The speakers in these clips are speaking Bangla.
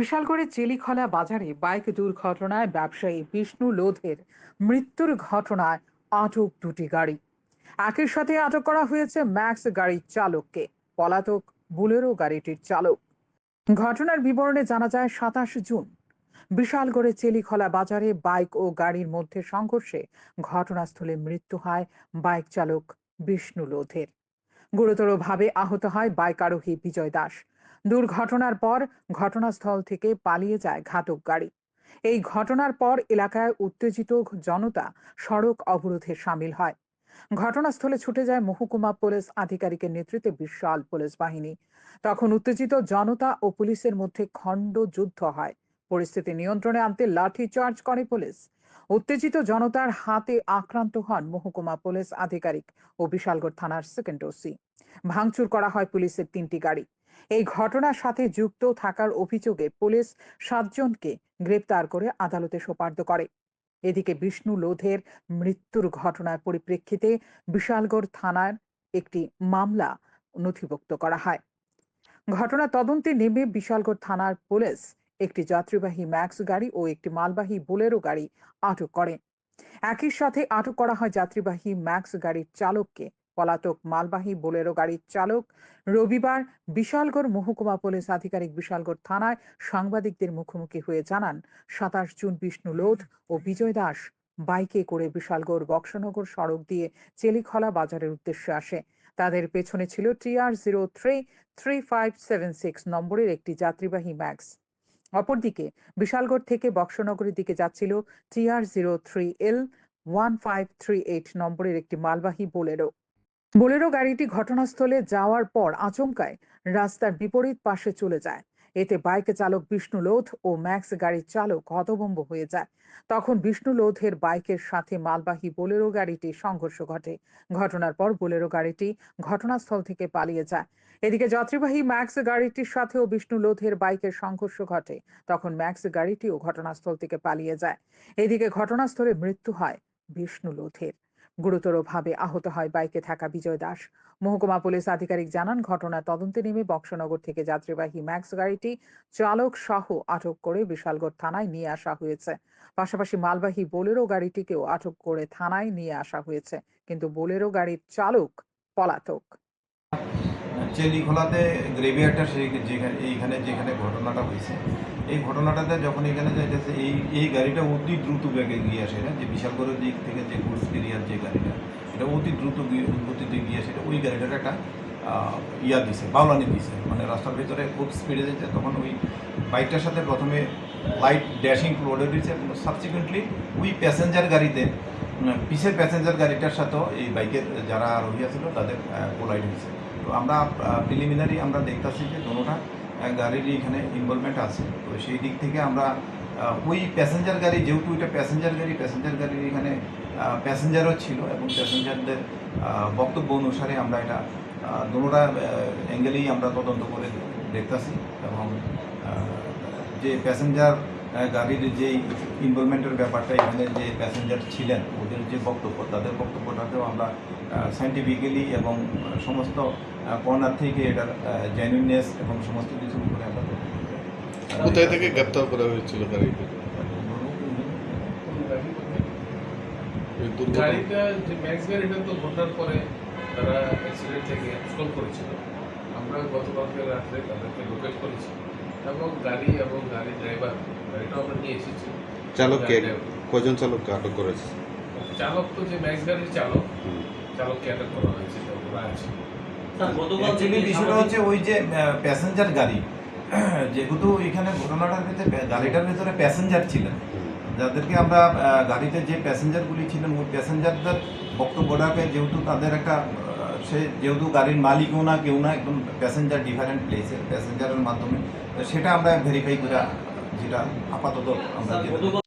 বিশালগড়ের চেলিখলা বাজারে বাইক দুর্ঘটনায় ব্যবসায়ী বিষ্ণু লোধের মৃত্যুর ঘটনায় আটক দুটি গাড়ি। একই সাথে আটক করা হয়েছে ম্যাক্স গাড়ির চালককে। পলাতক বুলেরো গাড়িটির চালক। ঘটনার বিবরণে জানা যায়, সাতাশ জুন বিশালগড়ের চেলিখলা বাজারে বাইক ও গাড়ির মধ্যে সংঘর্ষে ঘটনাস্থলে মৃত্যু হয় বাইক চালক বিষ্ণু লোধের। গুরুতরভাবে আহত হয় বাইক আরোহী বিজয় দাস। দুর্ঘটনার পর ঘটনাস্থল থেকে পালিয়ে যায় ঘাতক গাড়ি। এই ঘটনার পর এলাকায় উত্তেজিত জনতা সড়ক অবরোধে সামিল হয়। ঘটনাস্থলে ছুটে যায় মহকুমা পুলিশ আধিকারিকের নেতৃত্বে বিশাল পুলিশ বাহিনী। তখন উত্তেজিত জনতা ও পুলিশের মধ্যে খণ্ড যুদ্ধ হয়। পরিস্থিতি নিয়ন্ত্রণে আনতে লাঠি চার্জ করে পুলিশ। উত্তেজিত জনতার হাতে আক্রান্ত হন মহকুমা পুলিশ আধিকারিক ও বিশালগড় থানার সেকেন্ড ওসি। ভাঙচুর করা হয় পুলিশের তিনটি গাড়ি। এই ঘটনার সাথে যুক্ত থাকার অভিযোগে পুলিশ সাতজনকে গ্রেপ্তার করে আদালতে সোপার্দ করে। এদিকে বিষ্ণু লোধের মৃত্যুর ঘটনার পরিপ্রেক্ষিতে বিশালগড় থানার একটি মামলা নথিভুক্ত করা হয়। ঘটনা তদন্তে নেমে বিশালগড় থানার পুলিশ একটি যাত্রীবাহী ম্যাক্স গাড়ি ও একটি মালবাহী বোলেরো গাড়ি আটক করে। একই সাথে আটক করা হয় যাত্রীবাহী ম্যাক্স গাড়ির চালককে পলাতক মালবাহী বোলেরো গাড়ির চালক। রবিবার বিশালগড় মহকুমা পুলিশ আধিকারিক বিশালগড় থানায় সাংবাদিকদের মুখোমুখি হয়ে জানান, সাতাশ জুন বিষ্ণু লোধ ও বিজয় দাস বাইকে করে বিশালগড় বক্সনগর সড়ক দিয়ে চেলিখলা বাজারের উদ্দেশ্যে আসে। তাদের পেছনে ছিল TR zero three three five seven six নম্বরের একটি যাত্রীবাহী ম্যাক্স। অপরদিকে বিশালগড় থেকে বক্সনগরের দিকে যাচ্ছিল TR zero three L one five three eight নম্বরের একটি মালবাহী বোলেরো। বোলেরো গাড়িটি ঘটনাস্থলে যাওয়ার পর আচমকায় রাস্তার বিপরীত পাশে চলে যায়। এতে বাইক চালক বিষ্ণু লোধ ও ম্যাক্স গাড়ির চালক হতভম্ব হয়ে যায়। তখন বিষ্ণু লোধের বাইকের সাথে মালবাহী বোলেরো গাড়িটি সংঘর্ষ ঘটে। ঘটনার পর বোলেরো গাড়িটি ঘটনাস্থল থেকে পালিয়ে যায়। এদিকে যাত্রীবাহী ম্যাক্স গাড়িটির সাথেও বিষ্ণু লোধের বাইকের সংঘর্ষ ঘটে। তখন ম্যাক্স গাড়িটিও ঘটনাস্থল থেকে পালিয়ে যায়। এদিকে ঘটনাস্থলে মৃত্যু হয় বিষ্ণু লোধের। গুরুতরভাবে আহত হয় বাইকে থাকা বিজয় দাস। মহকুমা পুলিশ আধিকারিক জানান, ঘটনা তদন্তে নেমে বক্সনগর থেকে যাত্রীবাহী ম্যাক্স গাড়িটি চালক সহ আটক করে বিশালগড় থানায় নিয়ে আসা হয়েছে। পাশাপাশি মালবাহী বোলেরো গাড়িটিকেও আটক করে থানায় নিয়ে আসা হয়েছে। কিন্তু বোলেরো গাড়ির চালক পলাতক। চেলিখোলাতে গ্রেভিয়ারটা সেই যেখানে এইখানে যেখানে ঘটনাটা হয়েছে। এই ঘটনাটাতে যখন এখানে যাইতেছে, এই এই গাড়িটা অতি দ্রুত বেগে গিয়ে আসে না? যে বিশালগড়ের দিক থেকে যে গুডস কেরিয়ার যে গাড়িটা, এটা অতি দ্রুত গতিতে গিয়ে আসে, ওই গাড়িটার একটা ইয়া দিছে, বাউলানি দিছে। মানে রাস্তার ভিতরে খুব স্পিডে যেতে তখন ওই বাইকটার সাথে প্রথমে লাইট ড্যাশিং রোডে দিয়েছে এবং সাবসিকুয়েন্টলি ওই প্যাসেঞ্জার গাড়িতে পিসের প্যাসেঞ্জার গাড়িটার সাথেও এই বাইকের যারা আরোহী ছিল তাদের কোলাইড হয়েছে। তো আমরা প্রিলিমিনারি আমরা দেখতেছি যে দোনোটা গাড়িরই এখানে ইনভলভমেন্ট আছে। তো সেই দিক থেকে আমরা ওই প্যাসেঞ্জার গাড়ি, যেহেতু ওইটা প্যাসেঞ্জার গাড়ি প্যাসেঞ্জার গাড়ির এখানে প্যাসেঞ্জারও ছিল এবং প্যাসেঞ্জারদের বক্তব্য অনুসারে আমরা এটা দোনোটা অ্যাঙ্গেলেই আমরা তদন্ত করে দেখতেছি এবং যে প্যাসেঞ্জার গাড়ির যে ইনভলভমেন্টের ব্যাপারটা এখানে যে প্যাসেঞ্জার ছিলেন ওদের যে বক্তব্য তাদের বক্তব্যটাকেও আমরা সাইন্টিফিক্যালি এবং সমস্ত কর্নার থেকে এটার জেনুইননেস এবং সমস্ত কিছুর উপরে আমরা কোথায় থেকে গ্রেপ্তার করা হয়েছিল গাড়িটি? গাড়িটা যে ম্যাক্স গাড়িটা তো ঘটনার পরে তারা অ্যাক্সিডেন্ট থেকে স্টল করেছিল। আমরা গতকালকে রাত্রে তাদেরকে লোকেট করেছি এবং গাড়ি এবং গাড়ি ড্রাইভার গাড়িটাও আমরা নিয়ে এসেছি। চালককে কজন চালককে আটক করেছে? চালক তো যে ম্যাক্স গাড়ির চালক চালককে আটক করা হয়েছে ওরা আছে। বিষয়টা হচ্ছে ওই যে প্যাসেঞ্জার গাড়ি যেহেতু এখানে ঘটনাটার ভিতরে গাড়িটার ভিতরে প্যাসেঞ্জার ছিলেন। যাদেরকে আমরা গাড়িতে যে প্যাসেঞ্জারগুলি ছিলেন ওই প্যাসেঞ্জারদের বক্তব্যটাকে যেহেতু তাদের একটা আহ, সে যেহেতু গাড়ির মালিকও না কেউ না একদম প্যাসেঞ্জার ডিফারেন্ট প্লেসে প্যাসেঞ্জারের মাধ্যমে তো সেটা আমরা ভেরিফাই করে যেটা আপাতত আমরা যেটা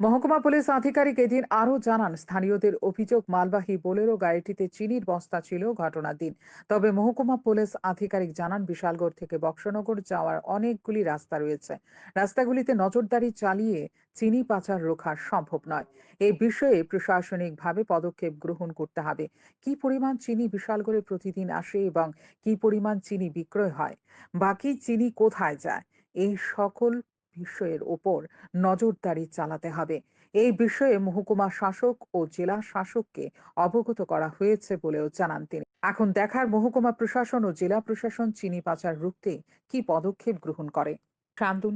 মহকুমা পুলিশ আধিকারিক এদিন আরও জানান, স্থানীয়দের অভিযোগ, মালবাহী বোলেরো গাড়িটিতে চিনির বস্তা ছিল ঘটনার দিন। তবে মহকুমা পুলিশ আধিকারিক জানান, বিশালগড় থেকে বক্সনগর যাওয়ার অনেকগুলি রাস্তা রয়েছে। রাস্তাগুলিতে নজরদারি চালিয়ে চিনি পাচার রোখা সম্ভব নয়। এই বিষয়ে প্রশাসনিকভাবে পদক্ষেপ গ্রহণ করতে হবে। কি পরিমাণ চিনি বিশালগড়ে প্রতিদিন আসে এবং কি পরিমাণ চিনি বিক্রয় হয়? বাকি চিনি কোথায় যায়? এই সকল বিষয়ের ওপর নজরদারি চালাতে হবে। এই বিষয়ে মহকুমা শাসক ও জেলা শাসককে অবগত করা হয়েছে বলেও জানান তিনি। এখন দেখার মহকুমা প্রশাসন ও জেলা প্রশাসন চিনি পাচার রুখতে কি পদক্ষেপ গ্রহণ করে। শান্তন